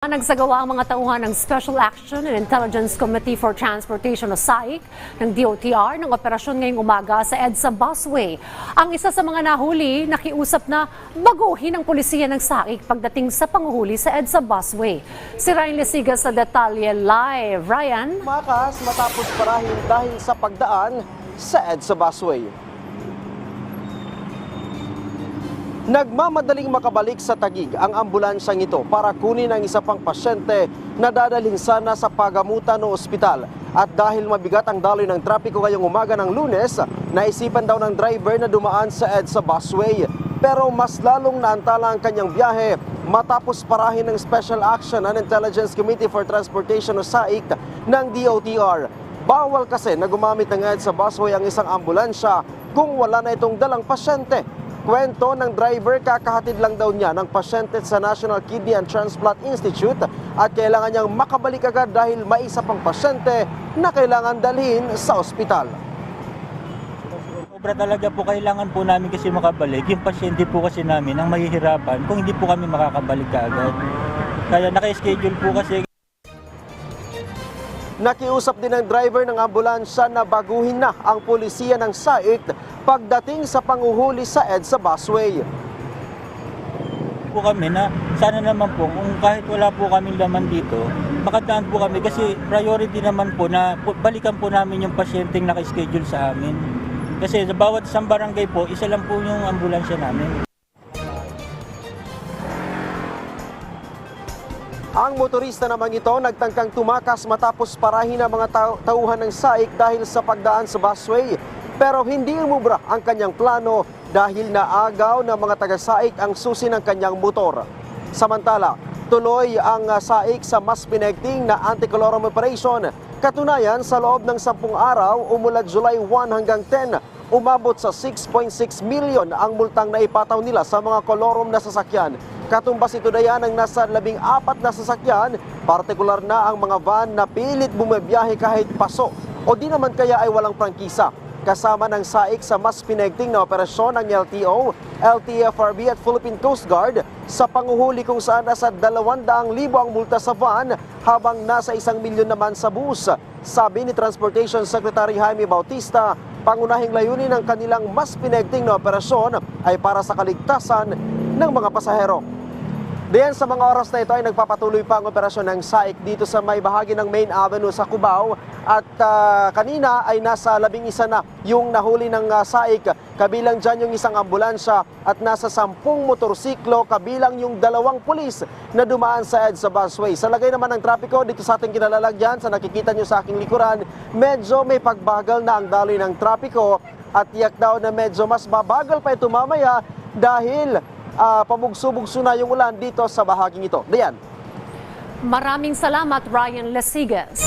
Nagsagawa ang mga tauhan ng Special Action and Intelligence Committee for Transportation o SAIC ng DOTR ng operasyon ngayong umaga sa EDSA Busway. Ang isa sa mga nahuli, nakiusap na baguhin ng polisiya ng SAIC pagdating sa panguhuli sa EDSA Busway. Si Ryan Lesigas sa detalye live. Ryan? Makas matapos parahin dahil sa pagdaan sa EDSA busway. Nagmamadaling makabalik sa Tagig ang ambulansyang ito para kunin ang isa pang pasyente na dadalhin sana sa pagamutan o ospital. At dahil mabigat ang daloy ng trapiko ngayong umaga ng lunes, naisipan daw ng driver na dumaan sa EDSA busway. Pero mas lalong naantala ang kanyang biyahe matapos parahin ng Special Action and Intelligence Committee for Transportation o SAIC ng DOTR. Bawal kasi na gumamit ng EDSA busway ang isang ambulansya kung wala na itong dalang pasyente. Kwento ng driver, kakahatid lang daw niya ng pasyente sa National Kidney and Transplant Institute at kailangan niyang makabalik agad dahil may isa pang pasyente na kailangan dalhin sa ospital. Sobra talaga po kailangan po namin kasi makabalik. Yung pasyente po kasi namin ang mahihirapan kung hindi po kami makakabalik kaagad. Kaya naka-schedule po kasi Nakiusap din ng driver ng ambulansya na baguhin na ang polisiya ng SAIC pagdating sa panguhuli sa EDSA busway. po kami na sana naman po kung kahit wala po kaming laman dito, makadaan po kami kasi priority naman po na balikan po namin yung pasyenteng naka-schedule sa amin. Kasi sa bawat isang barangay po, isa lang po yung ambulansya namin. Ang motorista naman ito nagtangkang tumakas matapos parahin ang mga tau- tauhan ng SAIC dahil sa pagdaan sa busway. Pero hindi umubra ang kanyang plano dahil naagaw ng mga taga-SAIC ang susi ng kanyang motor. Samantala, tuloy ang uh, SAIC sa mas pinegting na anti-colorum operation. Katunayan, sa loob ng 10 araw, umulad July 1 hanggang 10, umabot sa 6.6 million ang multang na ipataw nila sa mga kolorum na sasakyan. Katumbas ito na yan ang nasa labing apat na sasakyan, partikular na ang mga van na pilit bumabiyahe kahit paso o di naman kaya ay walang prangkisa. Kasama ng SAIC sa mas pinegting na operasyon ng LTO, LTFRB at Philippine Coast Guard sa panguhuli kung saan nasa 200,000 ang multa sa van habang nasa 1 milyon naman sa bus. Sabi ni Transportation Secretary Jaime Bautista, pangunahing layunin ng kanilang mas pinegting na operasyon ay para sa kaligtasan ng mga pasahero. Diyan sa mga oras na ito ay nagpapatuloy pa ang operasyon ng SAIC dito sa may bahagi ng Main Avenue sa Cubao at ah, kanina ay nasa labing isa na yung nahuli ng ah, SAIC kabilang dyan yung isang ambulansya at nasa sampung motorsiklo kabilang yung dalawang pulis na dumaan sa EDSA busway. Sa lagay naman ng trapiko dito sa ating kinalalagyan sa nakikita nyo sa aking likuran medyo may pagbagal na ang daloy ng trapiko at tiyak daw na medyo mas babagal pa ito mamaya dahil ah, pabugso-bugso na yung ulan dito sa bahaging ito. Dayan. Maraming salamat, Ryan Lesigas.